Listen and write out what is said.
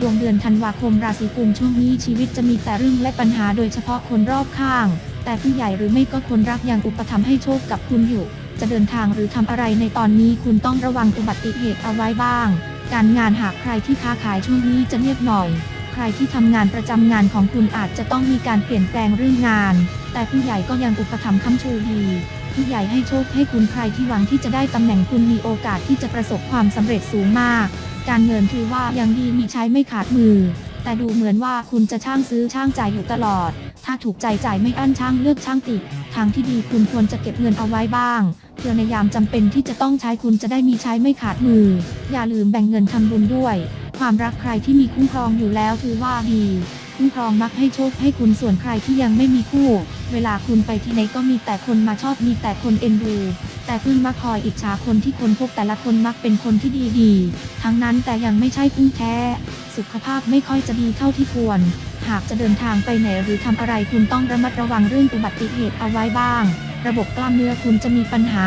ดวงเดือนธันวาคมราศีกุมช่วงนี้ชีวิตจะมีแต่เรื่องและปัญหาโดยเฉพาะคนรอบข้าง แต่ผู้ใหญ่หรือไม่ก็คนรักยังอุปถัมภ์ให้โชคกับคุณอยู่ จะเดินทางหรือทำอะไรในตอนนี้คุณต้องระวังอุบัติเหตุเอาไว้บ้าง การงานหากใครที่ค้าขายช่วงนี้จะเงียบหน่อย ใครที่ทำงานประจำงานของคุณอาจจะต้องมีการเปลี่ยนแปลงเรื่องงาน แต่ผู้ใหญ่ก็ยังอุปถัมภ์ค้ำชูดีผู้ใหญ่ให้โชคให้คุณใครที่หวังที่จะได้ตำแหน่งคุณมีโอกาสที่จะประสบความสำเร็จสูงมาก การเงินถือว่ายังดีมีใช้ไม่ขาดมือ แต่ดูเหมือนว่าคุณจะช่างซื้อช่างจ่ายอยู่ตลอด ถ้าถูกใจจ่ายไม่อั้นช่างเลือกช่างติด ทางที่ดีคุณควรจะเก็บเงินเอาไว้บ้างเพื่อในยามจำเป็นที่จะต้องใช้คุณจะได้มีใช้ไม่ขาดมือ อย่าลืมแบ่งเงินทำบุญด้วย ความรักใครที่มีคุ้มครองอยู่แล้วถือว่าดี คุ้มครองมักให้โชคให้คุณส่วนใครที่ยังไม่มีคู่ เวลาคุณไปที่ไหนก็มีแต่คนมาชอบมีแต่คนเอ็นดู แต่เพิ่งมักคอยอิจฉาคนที่คนพบแต่ละคนมักเป็นคนที่ดีดีๆทั้งนั้นแต่ยังไม่ใช่พึ่งแท้ สุขภาพไม่ค่อยจะดีเท่าที่ควร หากจะเดินทางไปไหนหรือทำอะไรคุณต้องระมัดระวังเรื่องอุบัติเหตุเอาไว้บ้าง ระบบกล้ามเนื้อคุณจะมีปัญหา